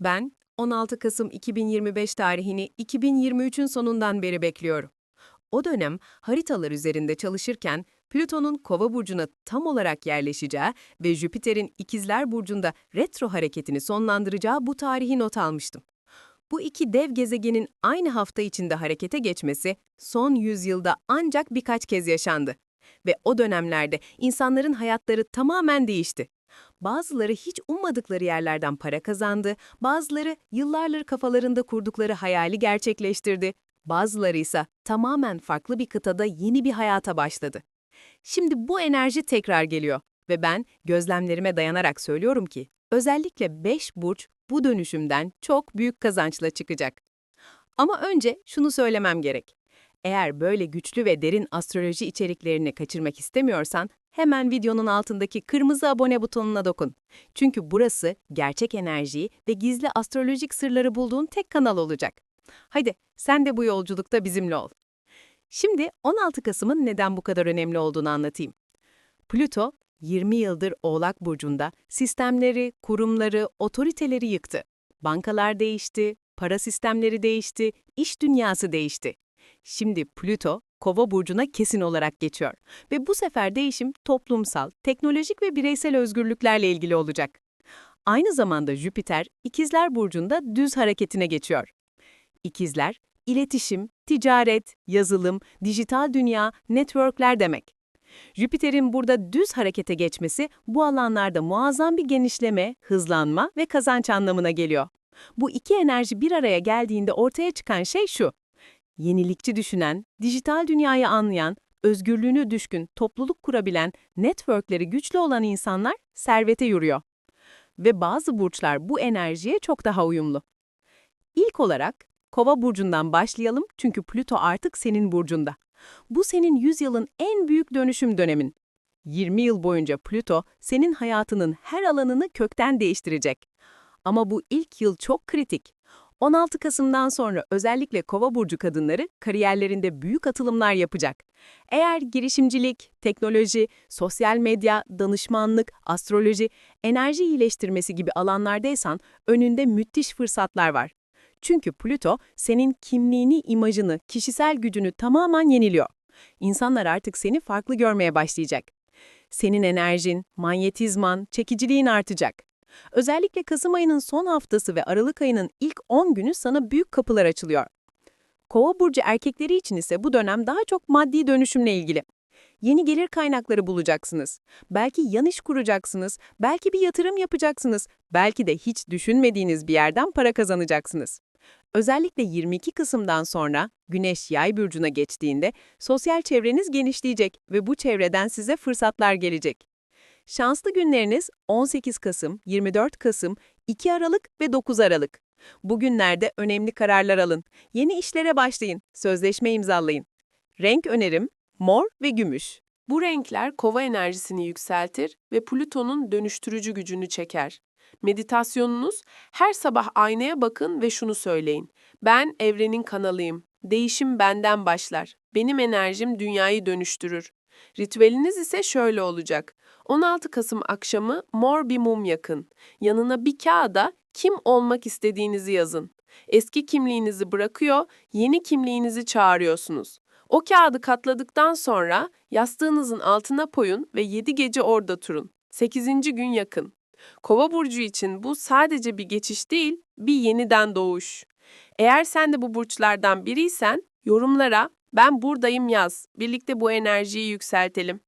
Ben 16 Kasım 2025 tarihini 2023'ün sonundan beri bekliyorum. O dönem haritalar üzerinde çalışırken Plüton'un Kova burcuna tam olarak yerleşeceği ve Jüpiter'in İkizler burcunda retro hareketini sonlandıracağı bu tarihi not almıştım. Bu iki dev gezegenin aynı hafta içinde harekete geçmesi son yüzyılda ancak birkaç kez yaşandı. Ve o dönemlerde insanların hayatları tamamen değişti. Bazıları hiç ummadıkları yerlerden para kazandı, bazıları yıllardır kafalarında kurdukları hayali gerçekleştirdi, bazıları ise tamamen farklı bir kıtada yeni bir hayata başladı. Şimdi bu enerji tekrar geliyor ve ben gözlemlerime dayanarak söylüyorum ki özellikle 5 burç bu dönüşümden çok büyük kazançla çıkacak. Ama önce şunu söylemem gerek. Eğer böyle güçlü ve derin astroloji içeriklerini kaçırmak istemiyorsan hemen videonun altındaki kırmızı abone butonuna dokun. Çünkü burası gerçek enerjiyi ve gizli astrolojik sırları bulduğun tek kanal olacak. Haydi sen de bu yolculukta bizimle ol. Şimdi 16 Kasım'ın neden bu kadar önemli olduğunu anlatayım. Plüto 20 yıldır Oğlak burcunda sistemleri, kurumları, otoriteleri yıktı. Bankalar değişti, para sistemleri değişti, iş dünyası değişti. Şimdi Plüto Kova burcuna kesin olarak geçiyor ve bu sefer değişim toplumsal, teknolojik ve bireysel özgürlüklerle ilgili olacak. Aynı zamanda Jüpiter İkizler burcunda düz hareketine geçiyor. İkizler, iletişim, ticaret, yazılım, dijital dünya, networkler demek. Jüpiter'in burada düz harekete geçmesi bu alanlarda muazzam bir genişleme, hızlanma ve kazanç anlamına geliyor. Bu iki enerji bir araya geldiğinde ortaya çıkan şey şu. Yenilikçi düşünen, dijital dünyayı anlayan, özgürlüğünü düşkün, topluluk kurabilen, networkleri güçlü olan insanlar servete yürüyor. Ve bazı burçlar bu enerjiye çok daha uyumlu. İlk olarak Kova burcundan başlayalım çünkü Plüto artık senin burcunda. Bu senin 100 yılın en büyük dönüşüm dönemin. 20 yıl boyunca Plüto senin hayatının her alanını kökten değiştirecek. Ama bu ilk yıl çok kritik. 16 Kasım'dan sonra özellikle Kova burcu kadınları kariyerlerinde büyük atılımlar yapacak. Eğer girişimcilik, teknoloji, sosyal medya, danışmanlık, astroloji, enerji iyileştirmesi gibi alanlardaysan önünde müthiş fırsatlar var. Çünkü Plüto senin kimliğini, imajını, kişisel gücünü tamamen yeniliyor. İnsanlar artık seni farklı görmeye başlayacak. Senin enerjin, manyetizman, çekiciliğin artacak. Özellikle Kasım ayının son haftası ve Aralık ayının ilk 10 günü sana büyük kapılar açılıyor. Kova burcu erkekleri için ise bu dönem daha çok maddi dönüşümle ilgili. Yeni gelir kaynakları bulacaksınız. Belki yan iş kuracaksınız, belki bir yatırım yapacaksınız, belki de hiç düşünmediğiniz bir yerden para kazanacaksınız. Özellikle 22 Kasım'dan sonra Güneş Yay burcuna geçtiğinde sosyal çevreniz genişleyecek ve bu çevreden size fırsatlar gelecek. Şanslı günleriniz 18 Kasım, 24 Kasım, 2 Aralık ve 9 Aralık. Bugünlerde önemli kararlar alın. Yeni işlere başlayın, sözleşme imzalayın. Renk önerim mor ve gümüş. Bu renkler kova enerjisini yükseltir ve Plüton'un dönüştürücü gücünü çeker. Meditasyonunuz her sabah aynaya bakın ve şunu söyleyin. Ben evrenin kanalıyım. Değişim benden başlar. Benim enerjim dünyayı dönüştürür. Ritüeliniz ise şöyle olacak. 16 Kasım akşamı mor bir mum yakın. Yanına bir kağıda kim olmak istediğinizi yazın. Eski kimliğinizi bırakıyor, yeni kimliğinizi çağırıyorsunuz. O kağıdı katladıktan sonra yastığınızın altına koyun ve 7 gece orada turun. 8. gün yakın. Kova burcu için bu sadece bir geçiş değil, bir yeniden doğuş. Eğer sen de bu burçlardan biriysen yorumlara ben buradayım yaz. Birlikte bu enerjiyi yükseltelim.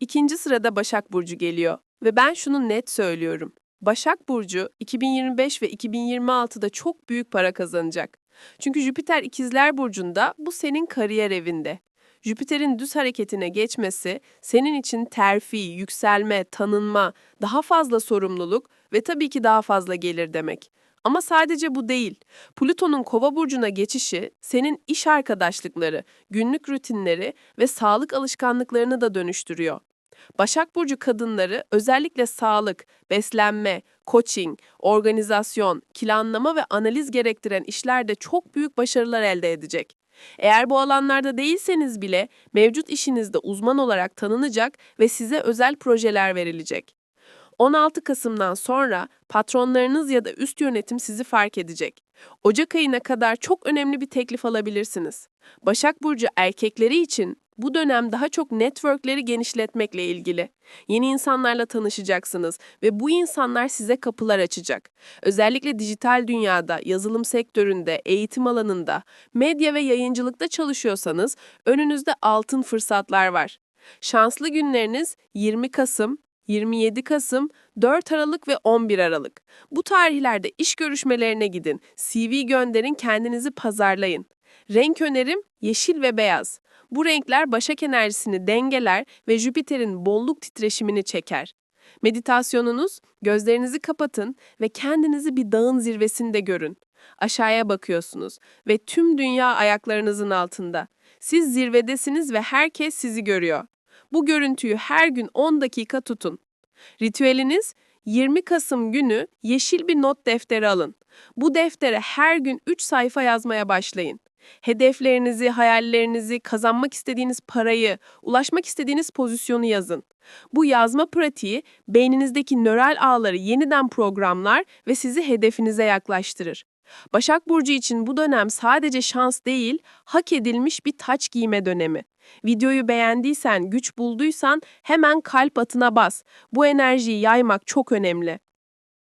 İkinci sırada Başak Burcu geliyor ve ben şunu net söylüyorum. Başak Burcu 2025 ve 2026'da çok büyük para kazanacak. Çünkü Jüpiter İkizler Burcu'nda bu senin kariyer evinde. Jüpiter'in düz hareketine geçmesi senin için terfi, yükselme, tanınma, daha fazla sorumluluk ve tabii ki daha fazla gelir demek. Ama sadece bu değil. Plüton'un Kova burcuna geçişi senin iş arkadaşlıkları, günlük rutinleri ve sağlık alışkanlıklarını da dönüştürüyor. Başak burcu kadınları özellikle sağlık, beslenme, coaching, organizasyon, planlama ve analiz gerektiren işlerde çok büyük başarılar elde edecek. Eğer bu alanlarda değilseniz bile mevcut işinizde uzman olarak tanınacak ve size özel projeler verilecek. 16 Kasım'dan sonra patronlarınız ya da üst yönetim sizi fark edecek. Ocak ayına kadar çok önemli bir teklif alabilirsiniz. Başak Burcu erkekleri için bu dönem daha çok networkleri genişletmekle ilgili. Yeni insanlarla tanışacaksınız ve bu insanlar size kapılar açacak. Özellikle dijital dünyada, yazılım sektöründe, eğitim alanında, medya ve yayıncılıkta çalışıyorsanız önünüzde altın fırsatlar var. Şanslı günleriniz 20 Kasım, 27 Kasım, 4 Aralık ve 11 Aralık. Bu tarihlerde iş görüşmelerine gidin, CV gönderin, kendinizi pazarlayın. Renk önerim yeşil ve beyaz. Bu renkler başak enerjisini dengeler ve Jüpiter'in bolluk titreşimini çeker. Meditasyonunuz, gözlerinizi kapatın ve kendinizi bir dağın zirvesinde görün. Aşağıya bakıyorsunuz ve tüm dünya ayaklarınızın altında. Siz zirvedesiniz ve herkes sizi görüyor. Bu görüntüyü her gün 10 dakika tutun. Ritüeliniz 20 Kasım günü yeşil bir not defteri alın. Bu deftere her gün 3 sayfa yazmaya başlayın. Hedeflerinizi, hayallerinizi, kazanmak istediğiniz parayı, ulaşmak istediğiniz pozisyonu yazın. Bu yazma pratiği beyninizdeki nöral ağları yeniden programlar ve sizi hedefinize yaklaştırır. Başak Burcu için bu dönem sadece şans değil, hak edilmiş bir taç giyme dönemi. Videoyu beğendiysen, güç bulduysan hemen kalp atına bas. Bu enerjiyi yaymak çok önemli.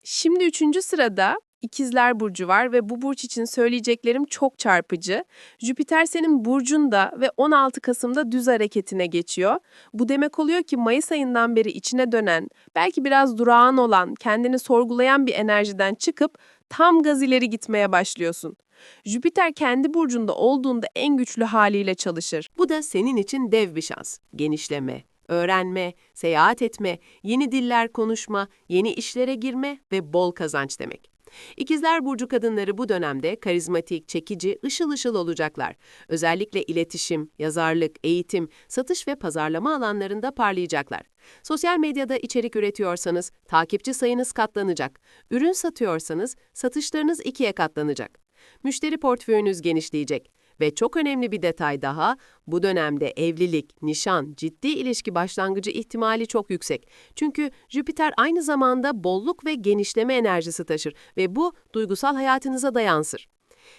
Şimdi üçüncü sırada İkizler Burcu var ve bu burç için söyleyeceklerim çok çarpıcı. Jüpiter senin burcunda ve 16 Kasım'da düz hareketine geçiyor. Bu demek oluyor ki Mayıs ayından beri içine dönen, belki biraz durağan olan, kendini sorgulayan bir enerjiden çıkıp tam gaz ileri gitmeye başlıyorsun. Jüpiter kendi burcunda olduğunda en güçlü haliyle çalışır. Bu da senin için dev bir şans. Genişleme, öğrenme, seyahat etme, yeni diller konuşma, yeni işlere girme ve bol kazanç demek. İkizler Burcu kadınları bu dönemde karizmatik, çekici, ışıl ışıl olacaklar. Özellikle iletişim, yazarlık, eğitim, satış ve pazarlama alanlarında parlayacaklar. Sosyal medyada içerik üretiyorsanız takipçi sayınız katlanacak. Ürün satıyorsanız satışlarınız ikiye katlanacak. Müşteri portföyünüz genişleyecek. Ve çok önemli bir detay daha, bu dönemde evlilik, nişan, ciddi ilişki başlangıcı ihtimali çok yüksek. Çünkü Jüpiter aynı zamanda bolluk ve genişleme enerjisi taşır ve bu duygusal hayatınıza da yansır.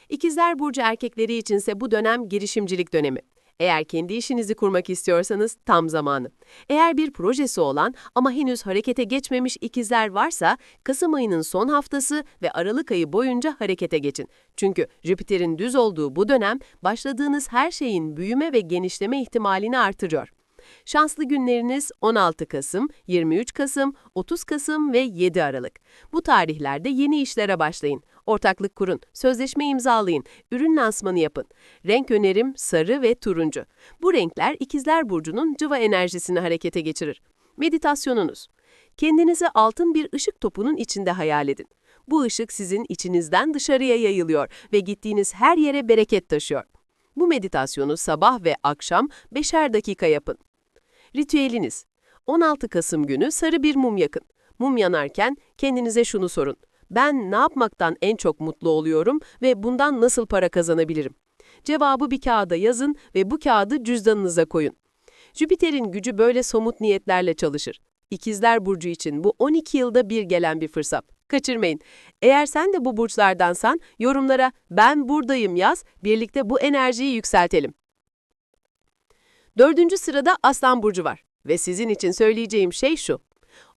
İkizler Burcu erkekleri içinse bu dönem girişimcilik dönemi. Eğer kendi işinizi kurmak istiyorsanız tam zamanı. Eğer bir projesi olan ama henüz harekete geçmemiş ikizler varsa Kasım ayının son haftası ve Aralık ayı boyunca harekete geçin. Çünkü Jüpiter'in düz olduğu bu dönem başladığınız her şeyin büyüme ve genişleme ihtimalini artırıyor. Şanslı günleriniz 16 Kasım, 23 Kasım, 30 Kasım ve 7 Aralık. Bu tarihlerde yeni işlere başlayın. Ortaklık kurun, sözleşme imzalayın, ürün lansmanı yapın. Renk önerim sarı ve turuncu. Bu renkler İkizler Burcu'nun cıva enerjisini harekete geçirir. Meditasyonunuz. Kendinizi altın bir ışık topunun içinde hayal edin. Bu ışık sizin içinizden dışarıya yayılıyor ve gittiğiniz her yere bereket taşıyor. Bu meditasyonu sabah ve akşam beşer dakika yapın. Ritüeliniz. 16 Kasım günü sarı bir mum yakın. Mum yanarken kendinize şunu sorun. Ben ne yapmaktan en çok mutlu oluyorum ve bundan nasıl para kazanabilirim? Cevabı bir kağıda yazın ve bu kağıdı cüzdanınıza koyun. Jüpiter'in gücü böyle somut niyetlerle çalışır. İkizler Burcu için bu 12 yılda bir gelen bir fırsat. Kaçırmayın. Eğer sen de bu burçlardansan yorumlara ben buradayım yaz, birlikte bu enerjiyi yükseltelim. Dördüncü sırada Aslan Burcu var ve sizin için söyleyeceğim şey şu.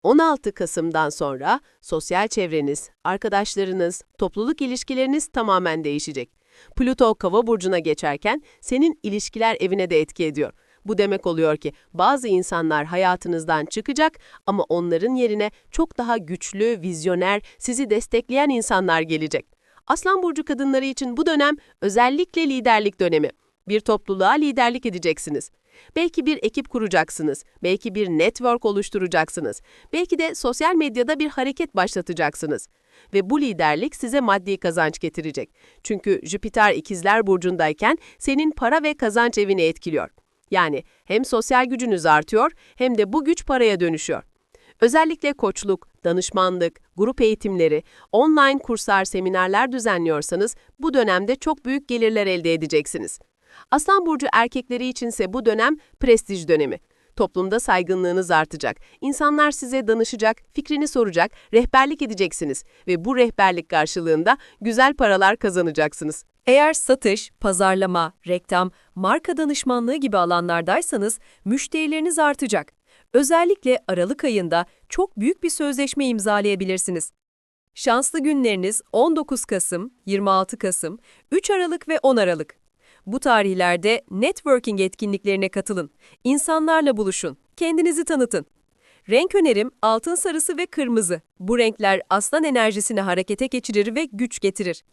16 Kasım'dan sonra sosyal çevreniz, arkadaşlarınız, topluluk ilişkileriniz tamamen değişecek. Plüto Kova burcuna geçerken senin ilişkiler evine de etki ediyor. Bu demek oluyor ki bazı insanlar hayatınızdan çıkacak ama onların yerine çok daha güçlü, vizyoner, sizi destekleyen insanlar gelecek. Aslan burcu kadınları için bu dönem özellikle liderlik dönemi. Bir topluluğa liderlik edeceksiniz. Belki bir ekip kuracaksınız, belki bir network oluşturacaksınız, belki de sosyal medyada bir hareket başlatacaksınız. Ve bu liderlik size maddi kazanç getirecek. Çünkü Jüpiter ikizler burcundayken senin para ve kazanç evini etkiliyor. Yani hem sosyal gücünüz artıyor hem de bu güç paraya dönüşüyor. Özellikle koçluk, danışmanlık, grup eğitimleri, online kurslar, seminerler düzenliyorsanız bu dönemde çok büyük gelirler elde edeceksiniz. Aslan burcu erkekleri içinse bu dönem prestij dönemi. Toplumda saygınlığınız artacak. İnsanlar size danışacak, fikrini soracak, rehberlik edeceksiniz ve bu rehberlik karşılığında güzel paralar kazanacaksınız. Eğer satış, pazarlama, reklam, marka danışmanlığı gibi alanlardaysanız müşterileriniz artacak. Özellikle Aralık ayında çok büyük bir sözleşme imzalayabilirsiniz. Şanslı günleriniz 19 Kasım, 26 Kasım, 3 Aralık ve 10 Aralık. Bu tarihlerde networking etkinliklerine katılın. İnsanlarla buluşun, kendinizi tanıtın. Renk önerim altın sarısı ve kırmızı. Bu renkler aslan enerjisini harekete geçirir ve güç getirir.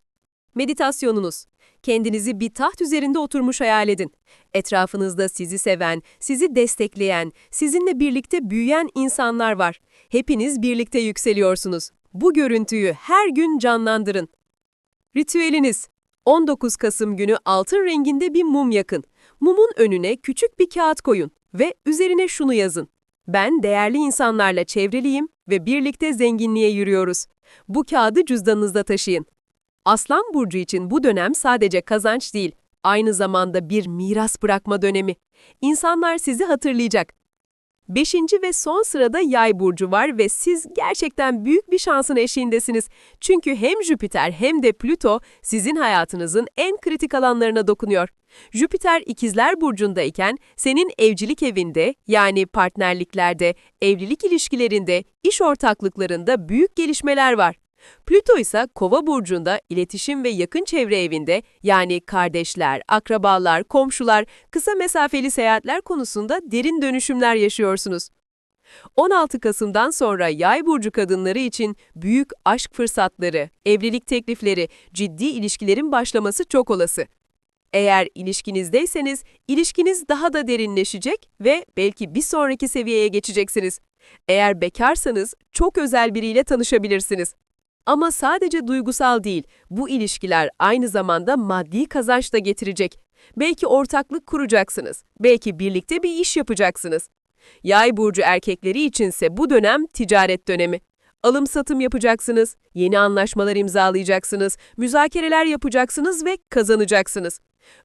Meditasyonunuz. Kendinizi bir taht üzerinde oturmuş hayal edin. Etrafınızda sizi seven, sizi destekleyen, sizinle birlikte büyüyen insanlar var. Hepiniz birlikte yükseliyorsunuz. Bu görüntüyü her gün canlandırın. Ritüeliniz. 19 Kasım günü altın renginde bir mum yakın. Mumun önüne küçük bir kağıt koyun ve üzerine şunu yazın. Ben değerli insanlarla çevreliyim ve birlikte zenginliğe yürüyoruz. Bu kağıdı cüzdanınızda taşıyın. Aslan burcu için bu dönem sadece kazanç değil, aynı zamanda bir miras bırakma dönemi. İnsanlar sizi hatırlayacak. Beşinci ve son sırada yay burcu var ve siz gerçekten büyük bir şansın eşiğindesiniz. Çünkü hem Jüpiter hem de Plüto sizin hayatınızın en kritik alanlarına dokunuyor. Jüpiter ikizler burcundayken senin evcilik evinde yani partnerliklerde, evlilik ilişkilerinde, iş ortaklıklarında büyük gelişmeler var. Plüto ise Kova burcunda iletişim ve yakın çevre evinde yani kardeşler, akrabalar, komşular, kısa mesafeli seyahatler konusunda derin dönüşümler yaşıyorsunuz. 16 Kasım'dan sonra Yay burcu kadınları için büyük aşk fırsatları, evlilik teklifleri, ciddi ilişkilerin başlaması çok olası. Eğer ilişkinizdeyseniz ilişkiniz daha da derinleşecek ve belki bir sonraki seviyeye geçeceksiniz. Eğer bekarsanız çok özel biriyle tanışabilirsiniz. Ama sadece duygusal değil, bu ilişkiler aynı zamanda maddi kazanç da getirecek. Belki ortaklık kuracaksınız, belki birlikte bir iş yapacaksınız. Yay burcu erkekleri içinse bu dönem ticaret dönemi. Alım satım yapacaksınız, yeni anlaşmalar imzalayacaksınız, müzakereler yapacaksınız ve kazanacaksınız.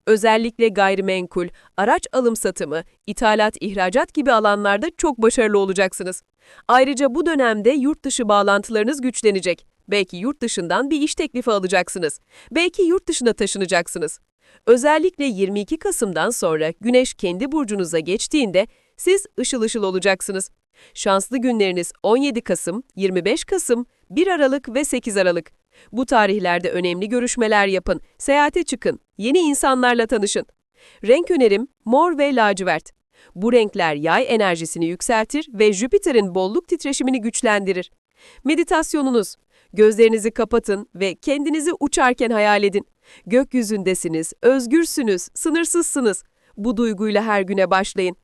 Özellikle gayrimenkul, araç alım satımı, ithalat, ihracat gibi alanlarda çok başarılı olacaksınız. Ayrıca bu dönemde yurt dışı bağlantılarınız güçlenecek. Belki yurt dışından bir iş teklifi alacaksınız. Belki yurt dışına taşınacaksınız. Özellikle 22 Kasım'dan sonra Güneş kendi burcunuza geçtiğinde siz ışıl ışıl olacaksınız. Şanslı günleriniz 17 Kasım, 25 Kasım, 1 Aralık ve 8 Aralık. Bu tarihlerde önemli görüşmeler yapın, seyahate çıkın, yeni insanlarla tanışın. Renk önerim mor ve lacivert. Bu renkler yay enerjisini yükseltir ve Jüpiter'in bolluk titreşimini güçlendirir. Meditasyonunuz. Gözlerinizi kapatın ve kendinizi uçarken hayal edin. Gökyüzündesiniz, özgürsünüz, sınırsızsınız. Bu duyguyla her güne başlayın.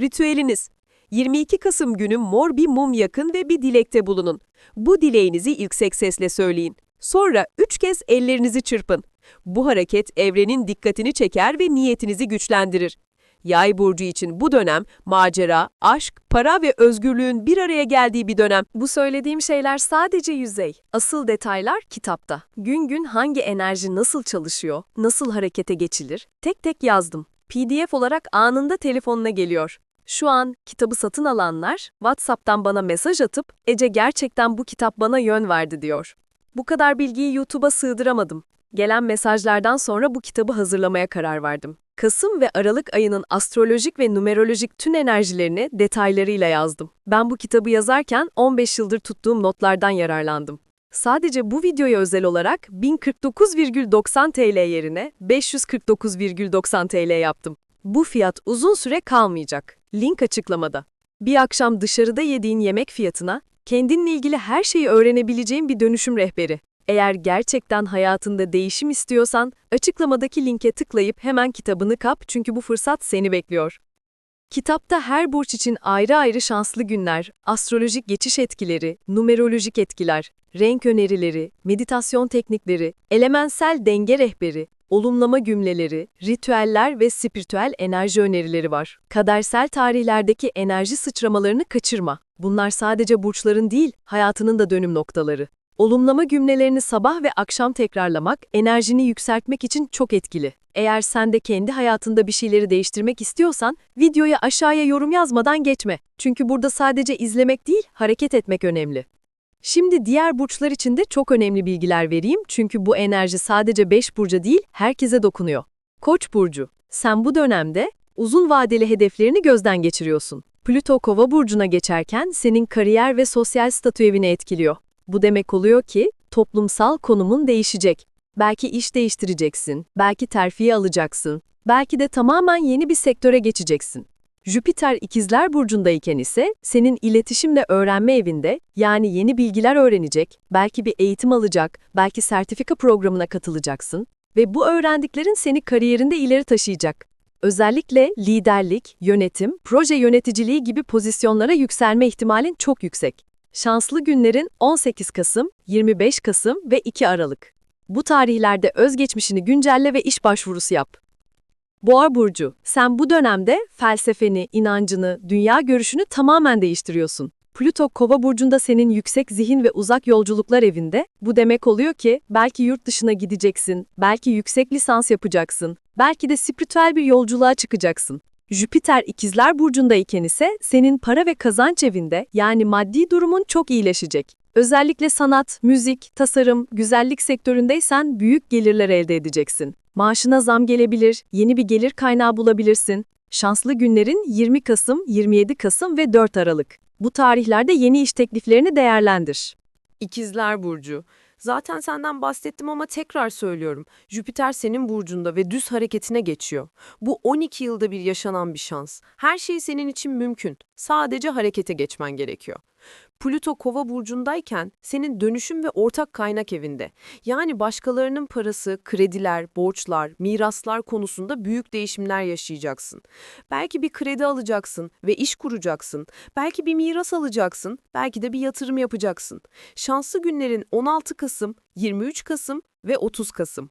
Ritüeliniz. 22 Kasım günü mor bir mum yakın ve bir dilekte bulunun. Bu dileğinizi yüksek sesle söyleyin. Sonra üç kez ellerinizi çırpın. Bu hareket evrenin dikkatini çeker ve niyetinizi güçlendirir. Yay burcu için bu dönem macera, aşk, para ve özgürlüğün bir araya geldiği bir dönem. Bu söylediğim şeyler sadece yüzey. Asıl detaylar kitapta. Gün gün hangi enerji nasıl çalışıyor, nasıl harekete geçilir, tek tek yazdım. PDF olarak anında telefonuna geliyor. Şu an kitabı satın alanlar WhatsApp'tan bana mesaj atıp Ece gerçekten bu kitap bana yön verdi diyor. Bu kadar bilgiyi YouTube'a sığdıramadım. Gelen mesajlardan sonra bu kitabı hazırlamaya karar verdim. Kasım ve Aralık ayının astrolojik ve numerolojik tüm enerjilerini detaylarıyla yazdım. Ben bu kitabı yazarken 15 yıldır tuttuğum notlardan yararlandım. Sadece bu videoya özel olarak 1049,90 TL yerine 549,90 TL yaptım. Bu fiyat uzun süre kalmayacak. Link açıklamada. Bir akşam dışarıda yediğin yemek fiyatına, kendinle ilgili her şeyi öğrenebileceğin bir dönüşüm rehberi. Eğer gerçekten hayatında değişim istiyorsan, açıklamadaki linke tıklayıp hemen kitabını kap çünkü bu fırsat seni bekliyor. Kitapta her burç için ayrı ayrı şanslı günler, astrolojik geçiş etkileri, numerolojik etkiler, renk önerileri, meditasyon teknikleri, elementsel denge rehberi, olumlama cümleleri, ritüeller ve spiritüel enerji önerileri var. Kadersel tarihlerdeki enerji sıçramalarını kaçırma. Bunlar sadece burçların değil, hayatının da dönüm noktaları. Olumlama cümlelerini sabah ve akşam tekrarlamak enerjini yükseltmek için çok etkili. Eğer sen de kendi hayatında bir şeyleri değiştirmek istiyorsan, videoya aşağıya yorum yazmadan geçme. Çünkü burada sadece izlemek değil, hareket etmek önemli. Şimdi diğer burçlar için de çok önemli bilgiler vereyim çünkü bu enerji sadece 5 burca değil, herkese dokunuyor. Koç burcu, sen bu dönemde uzun vadeli hedeflerini gözden geçiriyorsun. Plüto Kova burcuna geçerken senin kariyer ve sosyal statü evini etkiliyor. Bu demek oluyor ki toplumsal konumun değişecek. Belki iş değiştireceksin, belki terfi alacaksın, belki de tamamen yeni bir sektöre geçeceksin. Jüpiter ikizler burcundayken ise senin iletişimle öğrenme evinde yani yeni bilgiler öğrenecek, belki bir eğitim alacak, belki sertifika programına katılacaksın ve bu öğrendiklerin seni kariyerinde ileri taşıyacak. Özellikle liderlik, yönetim, proje yöneticiliği gibi pozisyonlara yükselme ihtimalin çok yüksek. Şanslı günlerin 18 Kasım, 25 Kasım ve 2 Aralık. Bu tarihlerde özgeçmişini güncelle ve iş başvurusu yap. Boğa burcu, sen bu dönemde felsefeni, inancını, dünya görüşünü tamamen değiştiriyorsun. Plüto Kova burcunda senin yüksek zihin ve uzak yolculuklar evinde. Bu demek oluyor ki belki yurt dışına gideceksin, belki yüksek lisans yapacaksın, belki de spiritüel bir yolculuğa çıkacaksın. Jüpiter ikizler burcundayken ise senin para ve kazanç evinde yani maddi durumun çok iyileşecek. Özellikle sanat, müzik, tasarım, güzellik sektöründeysen büyük gelirler elde edeceksin. Maaşına zam gelebilir, yeni bir gelir kaynağı bulabilirsin. Şanslı günlerin 20 Kasım, 27 Kasım ve 4 Aralık. Bu tarihlerde yeni iş tekliflerini değerlendir. İkizler Burcu. Zaten senden bahsettim ama tekrar söylüyorum. Jüpiter senin burcunda ve düz hareketine geçiyor. Bu 12 yılda bir yaşanan bir şans. Her şey senin için mümkün. Sadece harekete geçmen gerekiyor. Plüto Kova burcundayken senin dönüşüm ve ortak kaynak evinde. Yani başkalarının parası, krediler, borçlar, miraslar konusunda büyük değişimler yaşayacaksın. Belki bir kredi alacaksın ve iş kuracaksın. Belki bir miras alacaksın, belki de bir yatırım yapacaksın. Şanslı günlerin 16 Kasım, 23 Kasım ve 30 Kasım.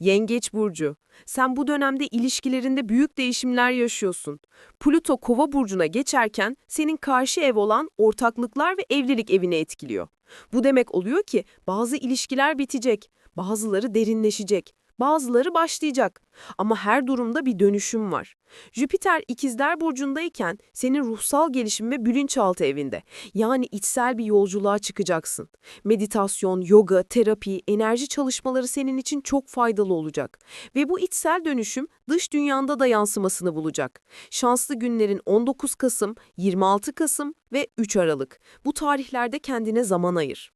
Yengeç burcu. Sen bu dönemde ilişkilerinde büyük değişimler yaşıyorsun. Plüto Kova burcuna geçerken senin karşı ev olan ortaklıklar ve evlilik evini etkiliyor. Bu demek oluyor ki bazı ilişkiler bitecek, bazıları derinleşecek, bazıları başlayacak. Ama her durumda bir dönüşüm var. Jüpiter ikizler burcundayken senin ruhsal gelişim ve bilinçaltı evinde. Yani içsel bir yolculuğa çıkacaksın. Meditasyon, yoga, terapi, enerji çalışmaları senin için çok faydalı olacak. Ve bu içsel dönüşüm dış dünyanda da yansımasını bulacak. Şanslı günlerin 19 Kasım, 26 Kasım ve 3 Aralık. Bu tarihlerde kendine zaman ayır.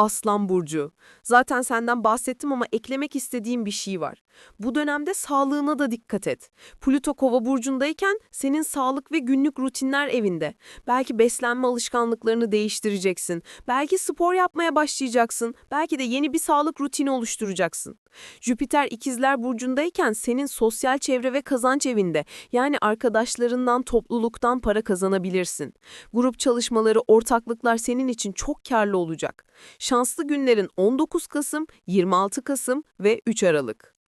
Aslan Burcu. Zaten senden bahsettim ama eklemek istediğim bir şey var. Bu dönemde sağlığına da dikkat et. Plüto Kova burcundayken senin sağlık ve günlük rutinler evinde. Belki beslenme alışkanlıklarını değiştireceksin. Belki spor yapmaya başlayacaksın. Belki de yeni bir sağlık rutini oluşturacaksın. Jüpiter ikizler burcundayken senin sosyal çevre ve kazanç evinde. Yani arkadaşlarından, topluluktan para kazanabilirsin. Grup çalışmaları, ortaklıklar senin için çok karlı olacak. Şanslı günlerin 19 Kasım, 26 Kasım ve 3 Aralık.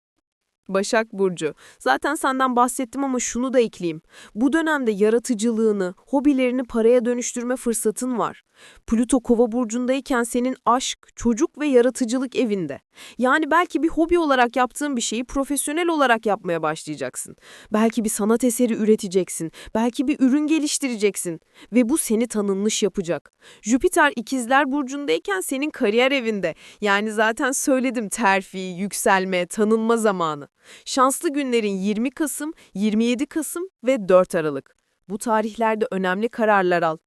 Başak Burcu. Zaten senden bahsettim ama şunu da ekleyeyim. Bu dönemde yaratıcılığını, hobilerini paraya dönüştürme fırsatın var. Plüto Kova burcundayken senin aşk, çocuk ve yaratıcılık evinde. Yani belki bir hobi olarak yaptığın bir şeyi profesyonel olarak yapmaya başlayacaksın. Belki bir sanat eseri üreteceksin, belki bir ürün geliştireceksin ve bu seni tanınmış yapacak. Jüpiter ikizler burcundayken senin kariyer evinde. Yani zaten söyledim terfi, yükselme, tanınma zamanı. Şanslı günlerin 20 Kasım, 27 Kasım ve 4 Aralık. Bu tarihlerde önemli kararlar al.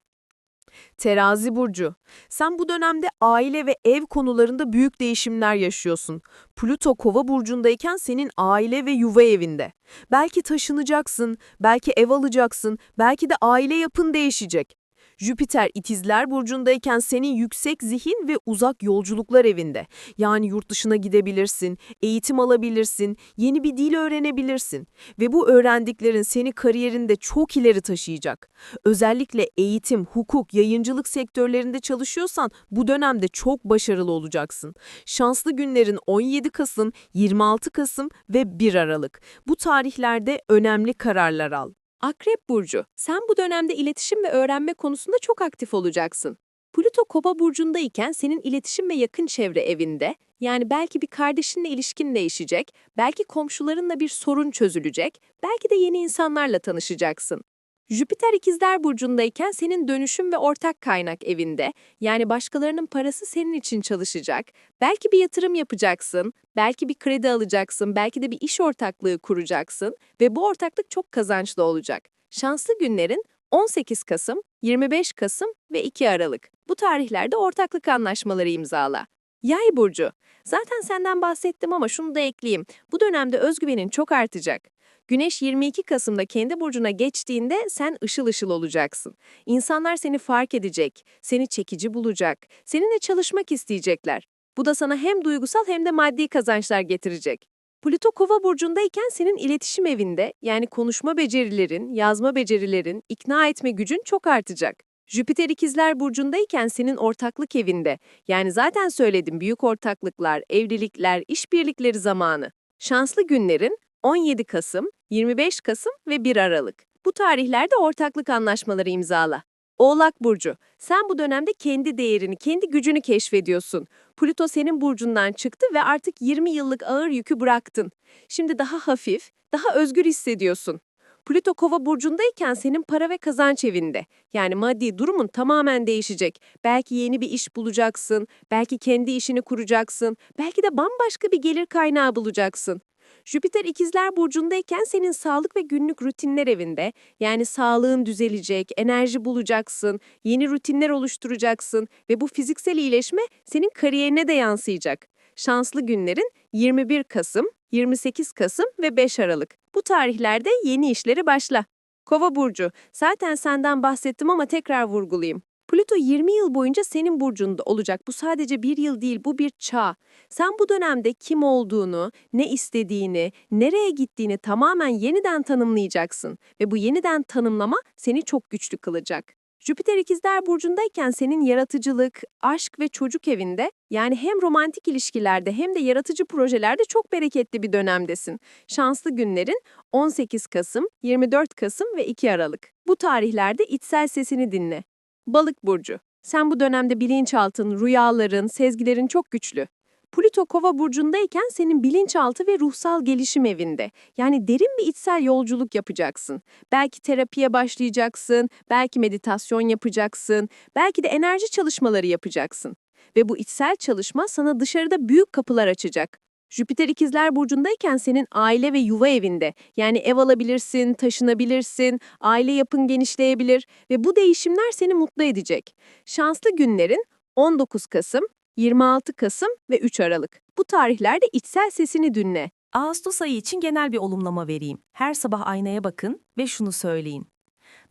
Terazi burcu. Sen bu dönemde aile ve ev konularında büyük değişimler yaşıyorsun. Plüto Kova burcundayken senin aile ve yuva evinde. Belki taşınacaksın, belki ev alacaksın, belki de aile yapın değişecek. Jüpiter ikizler burcundayken senin yüksek zihin ve uzak yolculuklar evinde. Yani yurt dışına gidebilirsin, eğitim alabilirsin, yeni bir dil öğrenebilirsin. Ve bu öğrendiklerin seni kariyerinde çok ileri taşıyacak. Özellikle eğitim, hukuk, yayıncılık sektörlerinde çalışıyorsan bu dönemde çok başarılı olacaksın. Şanslı günlerin 17 Kasım, 26 Kasım ve 1 Aralık. Bu tarihlerde önemli kararlar al. Akrep Burcu, sen bu dönemde iletişim ve öğrenme konusunda çok aktif olacaksın. Plüto Kova burcundayken senin iletişim ve yakın çevre evinde, yani belki bir kardeşinle ilişkin değişecek, belki komşularınla bir sorun çözülecek, belki de yeni insanlarla tanışacaksın. Jüpiter ikizler burcundayken senin dönüşüm ve ortak kaynak evinde, yani başkalarının parası senin için çalışacak, belki bir yatırım yapacaksın, belki bir kredi alacaksın, belki de bir iş ortaklığı kuracaksın ve bu ortaklık çok kazançlı olacak. Şanslı günlerin 18 Kasım, 25 Kasım ve 2 Aralık. Bu tarihlerde ortaklık anlaşmaları imzala. Yay burcu. Zaten senden bahsettim ama şunu da ekleyeyim. Bu dönemde özgüvenin çok artacak. Güneş 22 Kasım'da kendi burcuna geçtiğinde sen ışıl ışıl olacaksın. İnsanlar seni fark edecek, seni çekici bulacak, seninle çalışmak isteyecekler. Bu da sana hem duygusal hem de maddi kazançlar getirecek. Plüto Kova burcundayken senin iletişim evinde, yani konuşma becerilerin, yazma becerilerin, ikna etme gücün çok artacak. Jüpiter ikizler burcundayken senin ortaklık evinde, yani zaten söyledim büyük ortaklıklar, evlilikler, işbirlikleri zamanı. Şanslı günlerin 17 Kasım, 25 Kasım ve 1 Aralık. Bu tarihlerde ortaklık anlaşmaları imzala. Oğlak Burcu, sen bu dönemde kendi değerini, kendi gücünü keşfediyorsun. Plüto senin burcundan çıktı ve artık 20 yıllık ağır yükü bıraktın. Şimdi daha hafif, daha özgür hissediyorsun. Plüto Kova burcundayken senin para ve kazanç evinde. Yani maddi durumun tamamen değişecek. Belki yeni bir iş bulacaksın, belki kendi işini kuracaksın, belki de bambaşka bir gelir kaynağı bulacaksın. Jüpiter ikizler burcundayken senin sağlık ve günlük rutinler evinde. Yani sağlığın düzelecek, enerji bulacaksın, yeni rutinler oluşturacaksın ve bu fiziksel iyileşme senin kariyerine de yansıyacak. Şanslı günlerin 21 Kasım, 28 Kasım ve 5 Aralık. Bu tarihlerde yeni işleri başla. Kova burcu, zaten senden bahsettim ama tekrar vurgulayayım. Plüto 20 yıl boyunca senin burcunda olacak. Bu sadece bir yıl değil, bu bir çağ. Sen bu dönemde kim olduğunu, ne istediğini, nereye gittiğini tamamen yeniden tanımlayacaksın. Ve bu yeniden tanımlama seni çok güçlü kılacak. Jüpiter ikizler burcundayken senin yaratıcılık, aşk ve çocuk evinde yani hem romantik ilişkilerde hem de yaratıcı projelerde çok bereketli bir dönemdesin. Şanslı günlerin 18 Kasım, 24 Kasım ve 2 Aralık. Bu tarihlerde içsel sesini dinle. Balık burcu. Sen bu dönemde bilinçaltın, rüyaların, sezgilerin çok güçlü. Plüto Kova burcundayken senin bilinçaltı ve ruhsal gelişim evinde. Yani derin bir içsel yolculuk yapacaksın. Belki terapiye başlayacaksın, belki meditasyon yapacaksın, belki de enerji çalışmaları yapacaksın. Ve bu içsel çalışma sana dışarıda büyük kapılar açacak. Jüpiter ikizler burcundayken senin aile ve yuva evinde. Yani ev alabilirsin, taşınabilirsin, aile yapın genişleyebilir ve bu değişimler seni mutlu edecek. Şanslı günlerin 19 Kasım, 26 Kasım ve 3 Aralık. Bu tarihlerde içsel sesini dinle. Ağustos ayı için genel bir olumlama vereyim. Her sabah aynaya bakın ve şunu söyleyin.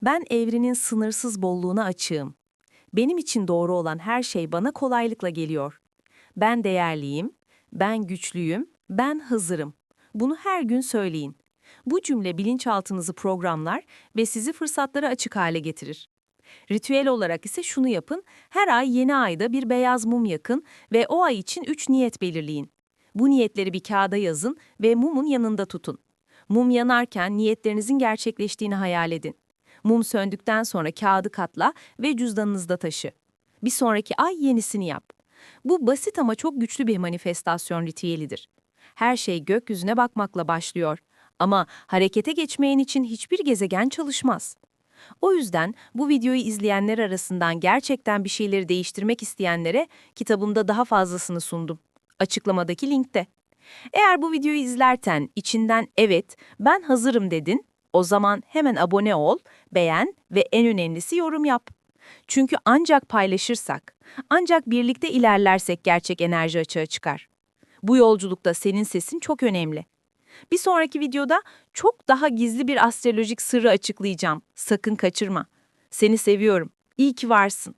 Ben evrenin sınırsız bolluğuna açığım. Benim için doğru olan her şey bana kolaylıkla geliyor. Ben değerliyim, ben güçlüyüm, ben hazırım. Bunu her gün söyleyin. Bu cümle bilinçaltınızı programlar ve sizi fırsatlara açık hale getirir. Ritüel olarak ise şunu yapın, her ay yeni ayda bir beyaz mum yakın ve o ay için üç niyet belirleyin. Bu niyetleri bir kağıda yazın ve mumun yanında tutun. Mum yanarken niyetlerinizin gerçekleştiğini hayal edin. Mum söndükten sonra kağıdı katla ve cüzdanınızda taşı. Bir sonraki ay yenisini yap. Bu basit ama çok güçlü bir manifestasyon ritüelidir. Her şey gökyüzüne bakmakla başlıyor. Ama harekete geçmeyen için hiçbir gezegen çalışmaz. O yüzden bu videoyu izleyenler arasından gerçekten bir şeyleri değiştirmek isteyenlere kitabımda daha fazlasını sundum. Açıklamadaki linkte. Eğer bu videoyu izlerken içinden evet ben hazırım dedin, o zaman hemen abone ol, beğen ve en önemlisi yorum yap. Çünkü ancak paylaşırsak, ancak birlikte ilerlersek gerçek enerji açığa çıkar. Bu yolculukta senin sesin çok önemli. Bir sonraki videoda çok daha gizli bir astrolojik sırrı açıklayacağım. Sakın kaçırma. Seni seviyorum. İyi ki varsın.